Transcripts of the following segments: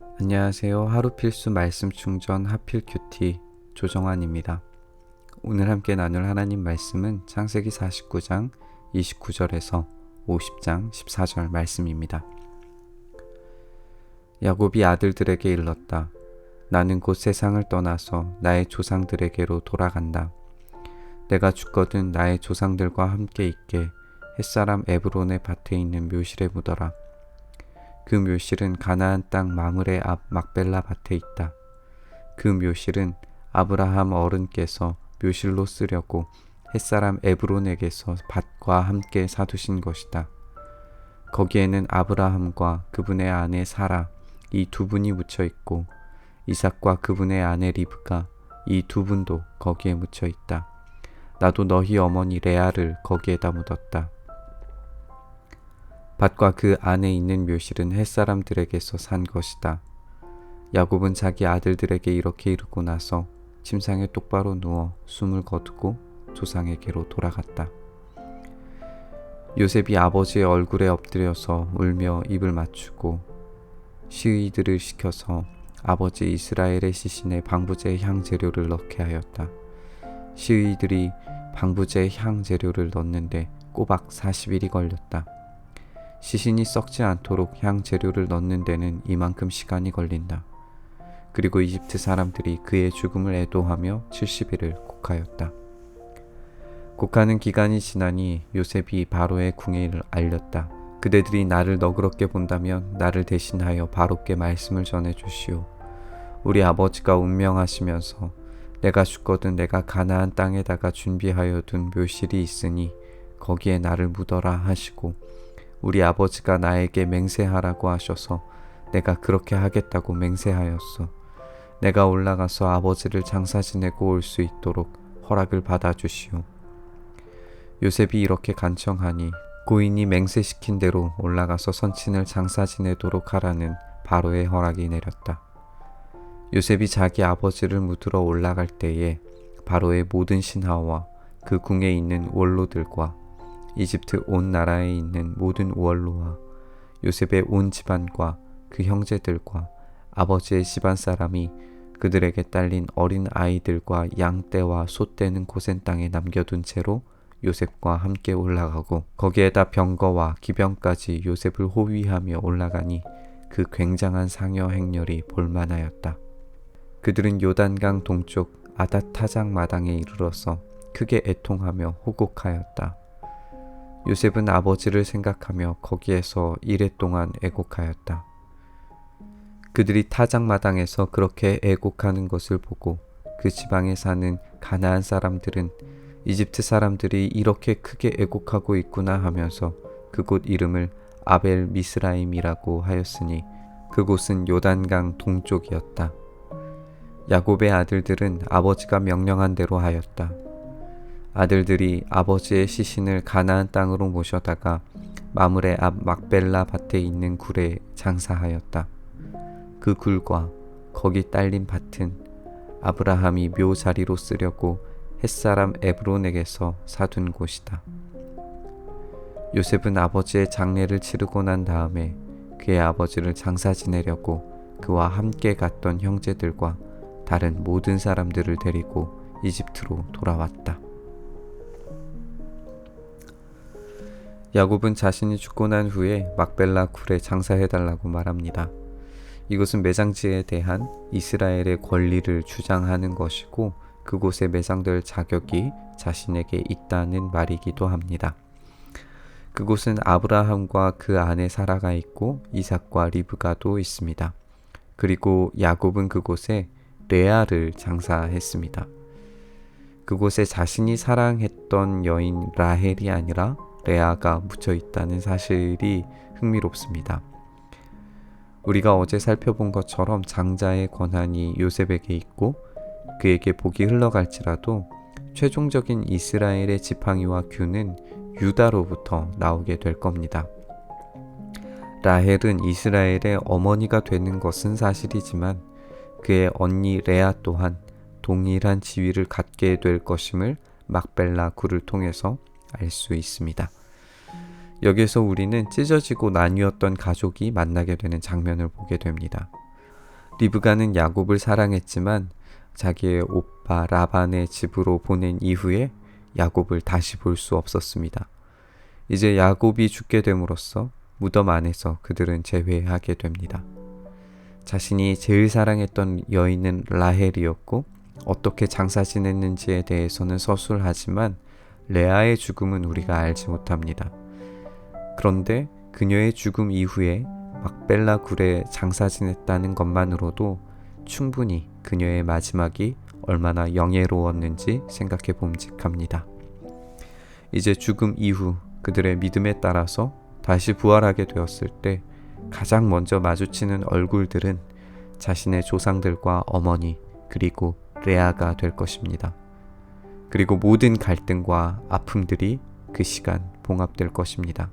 안녕하세요. 하루 필수 말씀 충전 하필 큐티 조정환입니다. 오늘 함께 나눌 하나님 말씀은 창세기 49장 29절에서 50장 14절 말씀입니다. 야곱이 아들들에게 일렀다. 나는 곧 세상을 떠나서 나의 조상들에게로 돌아간다. 내가 죽거든 나의 조상들과 함께 있게 햇사람 에브론의 밭에 있는 묘실에 묻어라. 그 묘실은 가나안 땅 마물의 앞 막벨라 밭에 있다. 그 묘실은 아브라함 어른께서 묘실로 쓰려고 햇사람 에브론에게서 밭과 함께 사두신 것이다. 거기에는 아브라함과 그분의 아내 사라 이 두 분이 묻혀 있고 이삭과 그분의 아내 리브가 이 두 분도 거기에 묻혀 있다. 나도 너희 어머니 레아를 거기에다 묻었다. 밭과 그 안에 있는 묘실은 햇사람들에게서 산 것이다. 야곱은 자기 아들들에게 이렇게 이르고 나서 침상에 똑바로 누워 숨을 거두고 조상에게로 돌아갔다. 요셉이 아버지의 얼굴에 엎드려서 울며 입을 맞추고 시의들을 시켜서 아버지 이스라엘의 시신에 방부제 향 재료를 넣게 하였다. 시의들이 방부제 향 재료를 넣는데 꼬박 40일이 걸렸다. 시신이 썩지 않도록 향 재료를 넣는 데는 이만큼 시간이 걸린다. 그리고 이집트 사람들이 그의 죽음을 애도하며 70일을 곡하였다. 곡하는 기간이 지나니 요셉이 바로의 궁에 알렸다. 그대들이 나를 너그럽게 본다면 나를 대신하여 바로께 말씀을 전해 주시오. 우리 아버지가 운명하시면서 내가 죽거든 내가 가나안 땅에다가 준비하여 둔 묘실이 있으니 거기에 나를 묻어라 하시고 우리 아버지가 나에게 맹세하라고 하셔서 내가 그렇게 하겠다고 맹세하였어. 내가 올라가서 아버지를 장사 지내고 올 수 있도록 허락을 받아 주시오. 요셉이 이렇게 간청하니 고인이 맹세시킨 대로 올라가서 선친을 장사 지내도록 하라는 바로의 허락이 내렸다. 요셉이 자기 아버지를 묻으러 올라갈 때에 바로의 모든 신하와 그 궁에 있는 원로들과 이집트 온 나라에 있는 모든 원로와 요셉의 온 집안과 그 형제들과 아버지의 집안 사람이 그들에게 딸린 어린 아이들과 양떼와 소떼는 고센 땅에 남겨둔 채로 요셉과 함께 올라가고 거기에다 병거와 기병까지 요셉을 호위하며 올라가니 그 굉장한 상여 행렬이 볼만하였다. 그들은 요단강 동쪽 아다타장 마당에 이르러서 크게 애통하며 호곡하였다. 요셉은 아버지를 생각하며 거기에서 이랫동안 애곡하였다. 그들이 타작마당에서 그렇게 애곡하는 것을 보고 그 지방에 사는 가나안 사람들은 이집트 사람들이 이렇게 크게 애곡하고 있구나 하면서 그곳 이름을 아벨 미스라임이라고 하였으니 그곳은 요단강 동쪽이었다. 야곱의 아들들은 아버지가 명령한 대로 하였다. 아들들이 아버지의 시신을 가나안 땅으로 모셔다가 마물의 앞 막벨라 밭에 있는 굴에 장사하였다. 그 굴과 거기 딸린 밭은 아브라함이 묘 자리로 쓰려고 햇사람 에브론에게서 사둔 곳이다. 요셉은 아버지의 장례를 치르고 난 다음에 그의 아버지를 장사 지내려고 그와 함께 갔던 형제들과 다른 모든 사람들을 데리고 이집트로 돌아왔다. 야곱은 자신이 죽고 난 후에 막벨라 굴에 장사해달라고 말합니다. 이것은 매장지에 대한 이스라엘의 권리를 주장하는 것이고 그곳에 매장될 자격이 자신에게 있다는 말이기도 합니다. 그곳은 아브라함과 그 아내 사라가 있고 이삭과 리브가도 있습니다. 그리고 야곱은 그곳에 레아를 장사했습니다. 그곳에 자신이 사랑했던 여인 라헬이 아니라 레아가 묻혀 있다는 사실이 흥미롭습니다. 우리가 어제 살펴본 것처럼 장자의 권한이 요셉에게 있고 그에게 복이 흘러갈지라도 최종적인 이스라엘의 지팡이와 규는 유다로부터 나오게 될 겁니다. 라헬은 이스라엘의 어머니가 되는 것은 사실이지만 그의 언니 레아 또한 동일한 지위를 갖게 될 것임을 막벨라 굴을 통해서 알 수 있습니다. 여기에서 우리는 찢어지고 나뉘었던 가족이 만나게 되는 장면을 보게 됩니다. 리브가는 야곱을 사랑했지만 자기의 오빠 라반의 집으로 보낸 이후에 야곱을 다시 볼 수 없었습니다. 이제 야곱이 죽게 됨으로써 무덤 안에서 그들은 재회하게 됩니다. 자신이 제일 사랑했던 여인은 라헬이었고 어떻게 장사 지냈는지에 대해서는 서술하지만 레아의 죽음은 우리가 알지 못합니다. 그런데 그녀의 죽음 이후에 막벨라 굴에 장사 지냈다는 것만으로도 충분히 그녀의 마지막이 얼마나 영예로웠는지 생각해 봄직합니다. 이제 죽음 이후 그들의 믿음에 따라서 다시 부활하게 되었을 때 가장 먼저 마주치는 얼굴들은 자신의 조상들과 어머니 그리고 레아가 될 것입니다. 그리고 모든 갈등과 아픔들이 그 시간 봉합될 것입니다.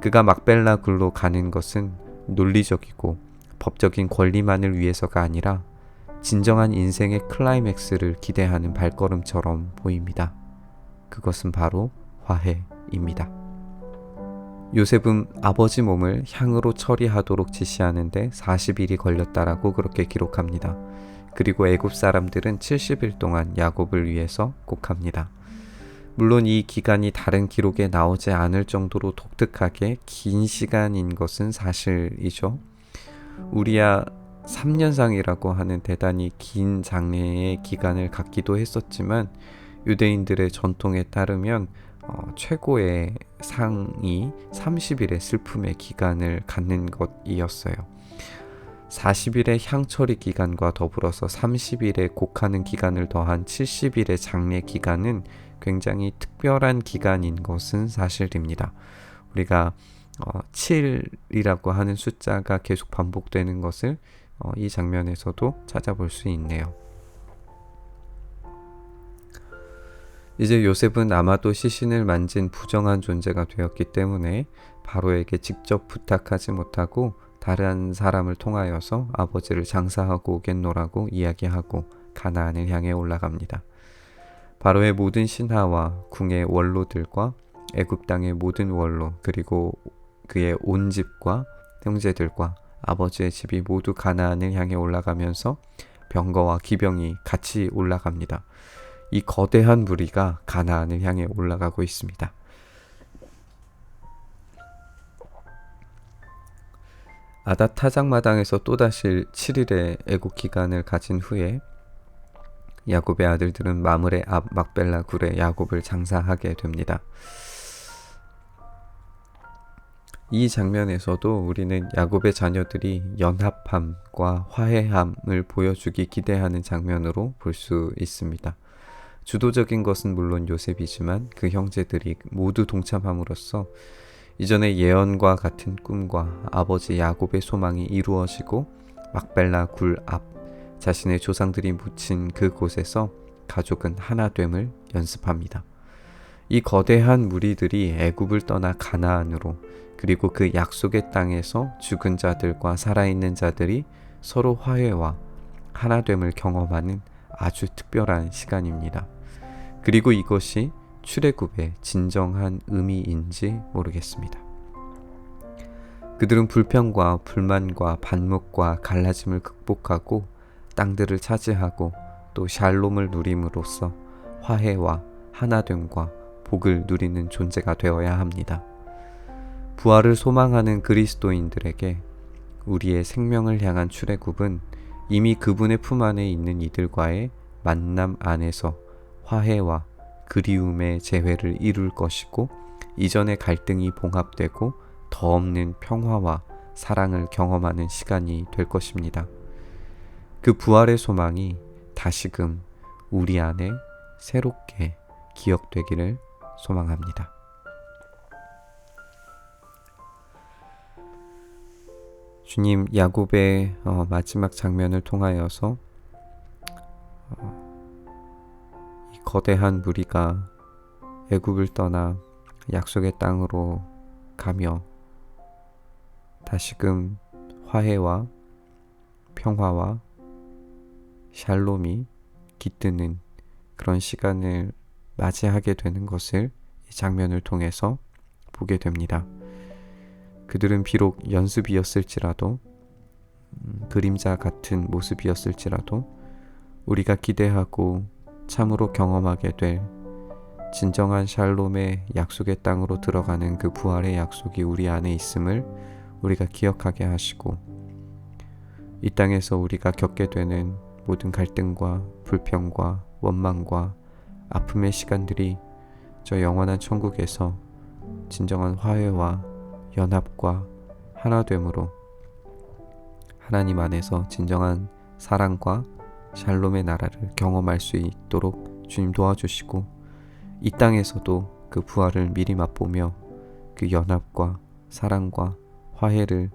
그가 막벨라 굴로 가는 것은 논리적이고 법적인 권리만을 위해서가 아니라 진정한 인생의 클라이맥스를 기대하는 발걸음처럼 보입니다. 그것은 바로 화해입니다. 요셉은 아버지 몸을 향으로 처리하도록 지시하는데 40일이 걸렸다라고 그렇게 기록합니다. 그리고 애굽 사람들은 70일 동안 야곱을 위해서 곡합니다. 물론 이 기간이 다른 기록에 나오지 않을 정도로 독특하게 긴 시간인 것은 사실이죠. 우리야 3년상이라고 하는 대단히 긴 장례의 기간을 갖기도 했었지만 유대인들의 전통에 따르면 어, 최고의 상이 30일의 슬픔의 기간을 갖는 것이었어요. 40일의 향처리 기간과 더불어서 30일의 곡하는 기간을 더한 70일의 장례 기간은 굉장히 특별한 기간인 것은 사실입니다. 우리가 어, 7이라고 하는 숫자가 계속 반복되는 것을 어, 이 장면에서도 찾아볼 수 있네요. 이제 요셉은 아마도 시신을 만진 부정한 존재가 되었기 때문에 바로에게 직접 부탁하지 못하고 다른 사람을 통하여서 아버지를 장사하고 오겠노라고 이야기하고 가나안을 향해 올라갑니다. 바로의 모든 신하와 궁의 원로들과 애굽 땅의 모든 원로 그리고 그의 온 집과 형제들과 아버지의 집이 모두 가나안을 향해 올라가면서 병거와 기병이 같이 올라갑니다. 이 거대한 무리가 가나안을 향해 올라가고 있습니다. 아다 타작마당에서 또다시 7일의 애국 기간을 가진 후에 야곱의 아들들은 마물의 앞 막벨라 굴에 야곱을 장사하게 됩니다. 이 장면에서도 우리는 야곱의 자녀들이 연합함과 화해함을 보여주기 기대하는 장면으로 볼 수 있습니다. 주도적인 것은 물론 요셉이지만 그 형제들이 모두 동참함으로써 이전의 예언과 같은 꿈과 아버지 야곱의 소망이 이루어지고 막벨라 굴 앞 자신의 조상들이 묻힌 그곳에서 가족은 하나됨을 연습합니다. 이 거대한 무리들이 애굽을 떠나 가나안으로 그리고 그 약속의 땅에서 죽은 자들과 살아있는 자들이 서로 화해와 하나됨을 경험하는 아주 특별한 시간입니다. 그리고 이것이 출애굽의 진정한 의미인지 모르겠습니다. 그들은 불평과 불만과 반목과 갈라짐을 극복하고 땅들을 차지하고 또 샬롬을 누림으로써 화해와 하나됨과 복을 누리는 존재가 되어야 합니다. 부활을 소망하는 그리스도인들에게 우리의 생명을 향한 출애굽은 이미 그분의 품 안에 있는 이들과의 만남 안에서 화해와 그리움의 재회를 이룰 것이고 이전의 갈등이 봉합되고 더 없는 평화와 사랑을 경험하는 시간이 될 것입니다. 그 부활의 소망이 다시금 우리 안에 새롭게 기억되기를 소망합니다. 주님 야곱의 어, 마지막 장면을 통하여서 거대한 무리가 애굽을 떠나 약속의 땅으로 가며 다시금 화해와 평화와 샬롬이 깃드는 그런 시간을 맞이하게 되는 것을 이 장면을 통해서 보게 됩니다. 그들은 비록 연습이었을지라도 음, 그림자 같은 모습이었을지라도 우리가 기대하고 참으로 경험하게 될 진정한 샬롬의 약속의 땅으로 들어가는 그 부활의 약속이 우리 안에 있음을 우리가 기억하게 하시고 이 땅에서 우리가 겪게 되는 모든 갈등과 불평과 원망과 아픔의 시간들이 저 영원한 천국에서 진정한 화해와 연합과 하나됨으로 하나님 안에서 진정한 사랑과 샬롬의 나라를 경험할 수 있도록 주님 도와주시고 이 땅에서도 그 부활을 미리 맛보며 그 연합과 사랑과 화해를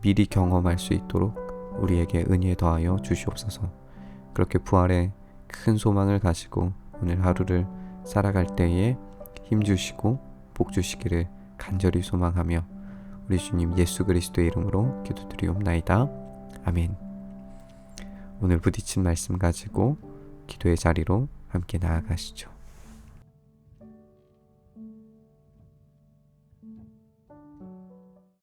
미리 경험할 수 있도록 우리에게 은혜 더하여 주시옵소서. 그렇게 부활의 큰 소망을 가지고 오늘 하루를 살아갈 때에 힘 주시고 복 주시기를 간절히 소망하며 우리 주님 예수 그리스도의 이름으로 기도드리옵나이다. 아멘. 오늘 부딪힌 말씀 가지고 기도의 자리로 함께 나아가시죠.